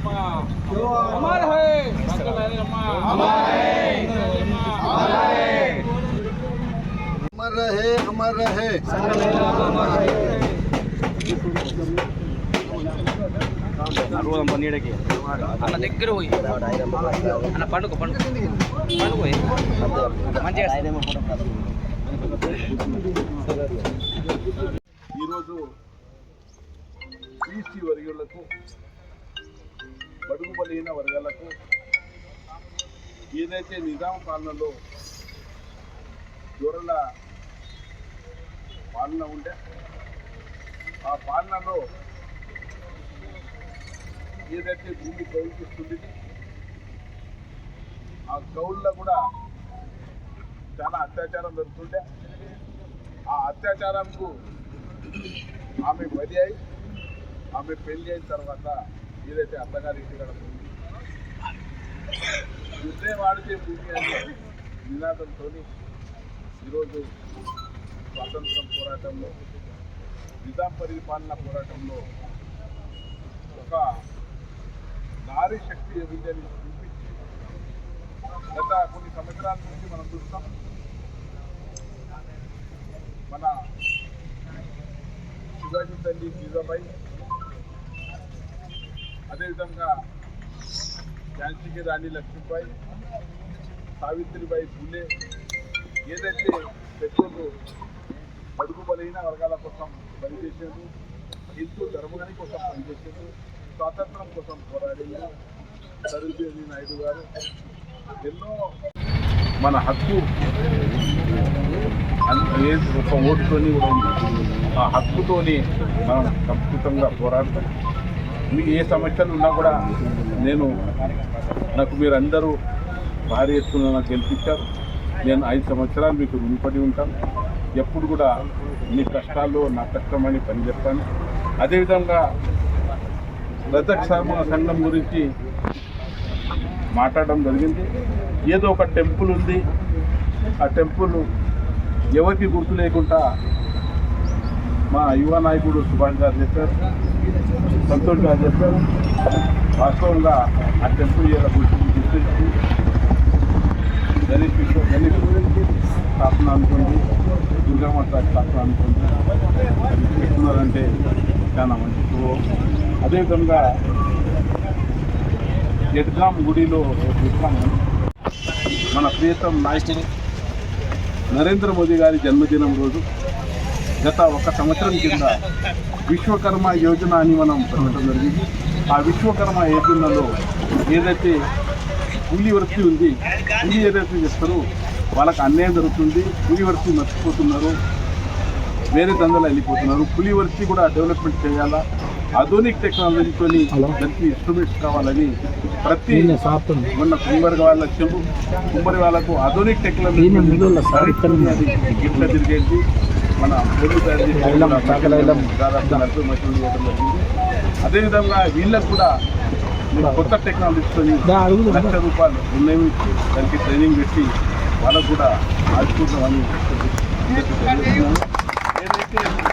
अमर है अमर रहे अमर रहे అన్న దగ్గర పోయి అన్న పండుగ పండుగ పండుగ పోయి మంచిగా ఈరోజు ఈసీ వర్గులకు బడుగు బలహీన వర్గాలకు ఏదైతే నిజాం పాలనలో దూరల పాలన ఉండే ఆ పాలనలో ఏదైతే భూమి కౌలుకిస్తుంది ఆ కౌల్లో కూడా చాలా అత్యాచారం జరుగుతుండే ఆ అత్యాచారంకు ఆమె బలి అయి ఆమె పెళ్ళి అయిన తర్వాత ఏదైతే అత్తగారి ఇంటి గడప ఉంది యుద్ధే వాడితే భూమి అనే నినాదంతో ఈరోజు స్వాతంత్రం పోరాటంలో నిజాం పరిపాలన పోరాటంలో ఒక నారీ శక్తి ఏమిటని చూపించి గత కొన్ని సంవత్సరాల నుంచి మనం చూస్తాం. మన శివాజీ తల్లి జీజాబాయి అదేవిధంగా ఝాన్సీకి రాణి లక్ష్మీబాయి సావిత్రిబాయి పుల్లే ఏదైతే పెద్దలు అడుగు బలైన వర్గాల కోసం పనిచేసేది హిందూ ధర్మగాని కోసం పనిచేసేది స్వాతంత్రం కోసం పోరాడింది సరోజినీ నాయుడు గారు ఎన్నో మన హక్కు ఏ ఒక ఓటుతోని కూడా ఉంది ఆ హక్కుతోని మనం సంస్కృతంగా పోరాడతాం. మీకు ఏ సమస్యలు ఉన్నా కూడా నేను నాకు మీరందరూ భారీ ఎత్తున నాకు గెలిపించారు నేను ఐదు సంవత్సరాలు మీకు రుణపడి ఉంటాను. ఎప్పుడు కూడా మీ కష్టాల్లో నా కష్టమని పని చెప్పాను అదేవిధంగా రజక్ శర్మ సంఘం గురించి మాట్లాడడం జరిగింది. ఏదో ఒక టెంపుల్ ఉంది. ఆ టెంపుల్ ఎవరికి గుర్తు లేకుండా మా యువ నాయకుడు సుభాష్ గారు చెప్పారు. సంతోష్ గారు చెప్పారు వాస్తవంగా ఆ టెంపుల్ ఇలా గుర్తింపు గుర్తించి గణేష్ విశ్వ గణేష్ గురించి స్థాపన అనుకుంది దుర్గామాత స్థాపన అనుకుంది. చెప్తున్నారంటే చాలా మంచి అదేవిధంగా ఎడ్గాం గుడిలో ఎడ్గాం మన ప్రియతం నాయకుడు నరేంద్ర మోదీ గారి జన్మదినం రోజు గత ఒక సంవత్సరం కింద విశ్వకర్మ యోజన అని మనం పెట్టడం జరిగింది. ఆ విశ్వకర్మ యోజనలో ఏదైతే కూలీ వృత్తి ఉంది కూలీ ఏదైతే చేస్తారో వాళ్ళకి అన్యాయం జరుగుతుంది కూలీ వృత్తి మర్చిపోతున్నారు. వేరే దందలు వెళ్ళిపోతున్నారు. పులి వృత్తి కూడా డెవలప్మెంట్ చేయాలా? ఆధునిక్ టెక్నాలజీతో దానికి ఇన్స్ట్రుమెంట్స్ కావాలని ప్రతి మొన్న కుమ్మరి వాళ్ళ చెంబు కుమ్మరి వాళ్ళకు ఆధునిక్ టెక్నాలజీ అది గిట్ల తిరిగేసి మన ఇవ్వడం జరిగింది. అదేవిధంగా వీళ్ళకు కూడా కొత్త టెక్నాలజీతో లక్ష రూపాయలు నిర్ణయించి దానికి ట్రైనింగ్ పెట్టి వాళ్ళకు కూడా తెలియజేస్తున్నాను. ఏదైతే